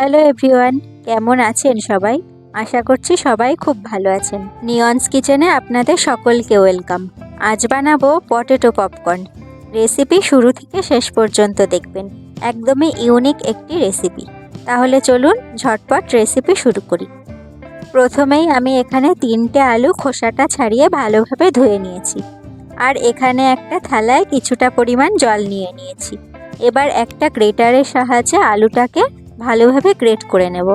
Hello everyone কেমন আছেন সবাই? আশা করছি সবাই খুব ভালো আছেন। নিয়ন্স কিচেনে আপনাদের সকলকে ওয়েলকাম আজ বানাবো পটেটো পপকর্ন রেসিপি শুরু থেকে শেষ পর্যন্ত দেখবেন। একদমই ইউনিক একটি রেসিপি তাহলে চলুন ঝটপট রেসিপি শুরু করি। প্রথমেই আমি এখানে তিনটে আলু খোসাটা ছাড়িয়ে ভালোভাবে ধুয়ে নিয়েছি। আর এখানে একটা থালায় কিছুটা পরিমাণ জল নিয়ে নিয়েছি। এবার একটা গ্রেটারের সাহায্যে আলুটাকে ভালোভাবে গ্রেট করে নেব।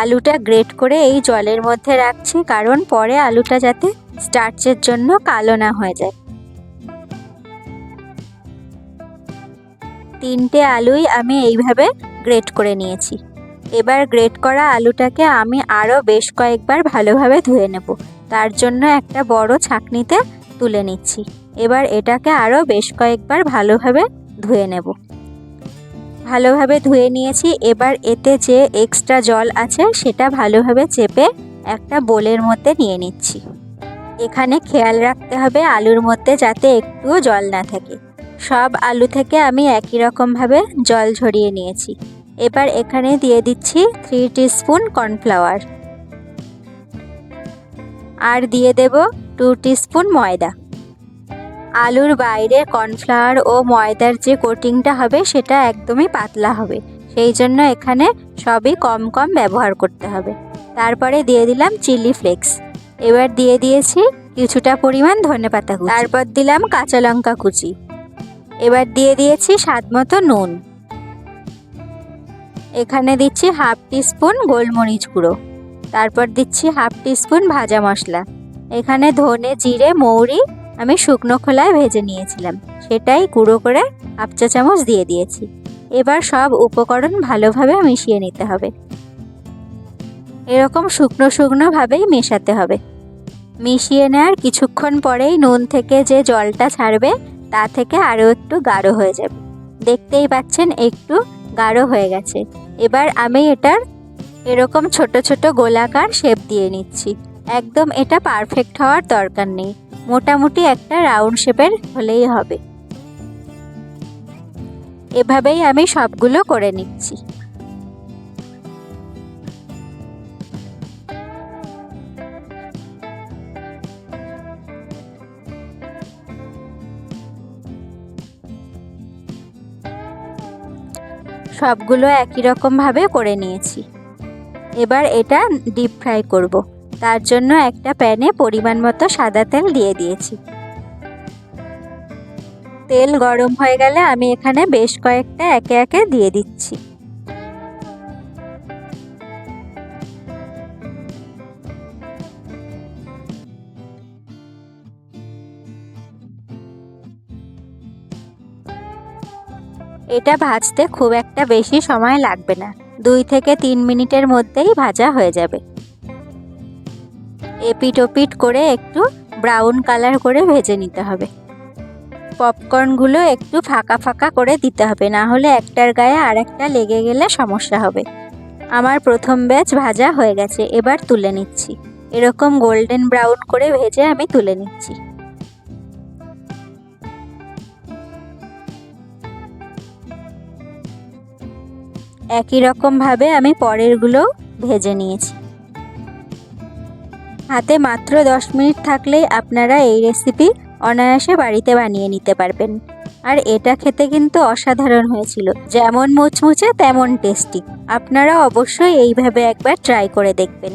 আলুটা গ্রেট করে এই জলের মধ্যে রাখছি, কারণ পরে আলুটা যাতে স্টার্চের জন্য কালো না হয়ে যায়। তিনটে আলুই আমি এইভাবে গ্রেট করে নিয়েছি। এবার গ্রেট করা আলুটাকে আমি আরও বেশ কয়েকবার ভালোভাবে ধুয়ে নেব। তার জন্য একটা বড় ছাঁকনিতে তুলে নিচ্ছি। এবার এটাকে আরও বেশ কয়েকবার ভালোভাবে ধুয়ে নেব। ভালোভাবে ধুয়ে নিয়েছি। এবার এতে যে এক্সট্রা জল আছে, সেটা ভালোভাবে চেপে একটা বোলের মধ্যে নিয়ে নিচ্ছি। এখানে খেয়াল রাখতে হবে আলুর মধ্যে যাতে একটুও জল না থাকে। সব আলু থেকে আমি একই রকমভাবে জল ঝরিয়ে নিয়েছি। এবার এখানে দিয়ে দিচ্ছি থ্রি টিস্পুন কর্নফ্লাওয়ার আর দিয়ে দেব টু টিস্পুন ময়দা। আলুর বাইরে কর্নফ্লাওয়ার ও ময়দার যে কোটিংটা হবে সেটা একদমই পাতলা হবে। সেই জন্য এখানে সবই কম কম ব্যবহার করতে হবে। তারপরে দিয়ে দিলাম চিলি ফ্লেক্স। এবার দিয়ে দিয়েছি কিছুটা পরিমাণ ধনে পাতা তারপর দিলাম কাঁচা লঙ্কা কুচি। এবার দিয়ে দিয়েছি স্বাদ মতো নুন। এখানে দিচ্ছি হাফ টিস্পুন গোলমরিচ গুঁড়ো। তারপর দিচ্ছি হাফ টিস্পুন ভাজা মশলা। এখানে ধনে, জিরে, মৌরি আমি শুকনো খোলায় ভেজে নিয়েছিলাম। সেটাই গুঁড়ো করে হাফ চা চামচ দিয়ে দিয়েছি। এবার সব উপকরণ ভালোভাবে মিশিয়ে নিতে হবে। এরকম শুকনো শুকনোভাবেই মেশাতে হবে। মিশিয়ে নেওয়ার কিছুক্ষণ পরেই নুন থেকে যে জলটা ছাড়বে, তা থেকে আরও একটু গাঢ় হয়ে যাবে। দেখতেই পাচ্ছেন একটু গাঢ় হয়ে গেছে। এবার আমি এটার এরকম ছোট ছোট গোলাকার শেপ দিয়ে নিচ্ছি। একদম এটা পারফেক্ট হওয়ার দরকার নেই। মোটামুটি একটা রাউন্ড শেপের হলেই হবে। এভাবেই আমি সবগুলো করে নিচ্ছি। সবগুলো একই রকমভাবে করে নিয়েছি। এবার এটা ডিপ ফ্রাই করব। তার জন্য একটা প্যানে পরিমাণ মতো সাদা তেল দিয়ে দিয়েছি। তেল গরম হয়ে গেলে আমি এখানে বেশ কয়েকটা একে একে দিয়ে দিচ্ছি। এটা ভাজতে খুব একটা বেশি সময় লাগবে না। দুই থেকে তিন মিনিটের মধ্যেই ভাজা হয়ে যাবে। এপিট ওপিট করে একটু ব্রাউন কালার করে ভেজে নিতে হবে। পপকর্নগুলো একটু ফাঁকা ফাঁকা করে দিতে হবে, না হলে একটার গায়ে আর একটা লেগে গেলে সমস্যা হবে। আমার প্রথম ব্যাচ ভাজা হয়ে গেছে, এবার তুলে নিচ্ছি। এরকম গোল্ডেন ব্রাউন করে ভেজে আমি তুলে নিচ্ছি। একই রকমভাবে আমি পরেরগুলো ভেজে নিয়েছি। হাতে মাত্র দশ মিনিট থাকলেই আপনারা এই রেসিপি অনায়াসে বাড়িতে বানিয়ে নিতে পারবেন। আর এটা খেতে কিন্তু অসাধারণ হয়েছিল। যেমন মুচমুচে, তেমন টেস্টি আপনারা অবশ্যই এইভাবে একবার ট্রাই করে দেখবেন।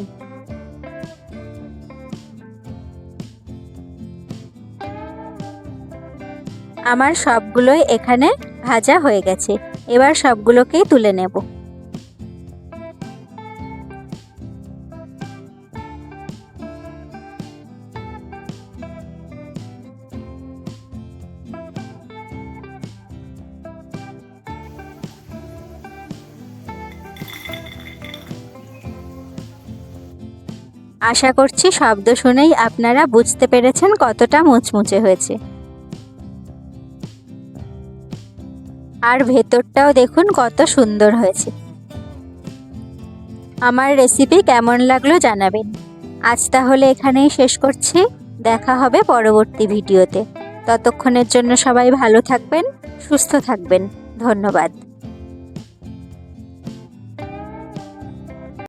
আমার সবগুলোই এখানে ভাজা হয়ে গেছে। এবার সবগুলোকেই তুলে নেব। আশা করছি শব্দ শুনেই আপনারা বুঝতে পেরেছেন কতটা মুচমুচে হয়েছে। আর ভেতরটাও দেখুন কত সুন্দর হয়েছে। আমার রেসিপি কেমন লাগল জানাবেন। আজ তাহলে এখানেই শেষ করছি। দেখা হবে পরবর্তী ভিডিওতে। ততক্ষণের জন্য সবাই ভালো থাকবেন, সুস্থ থাকবেন। ধন্যবাদ।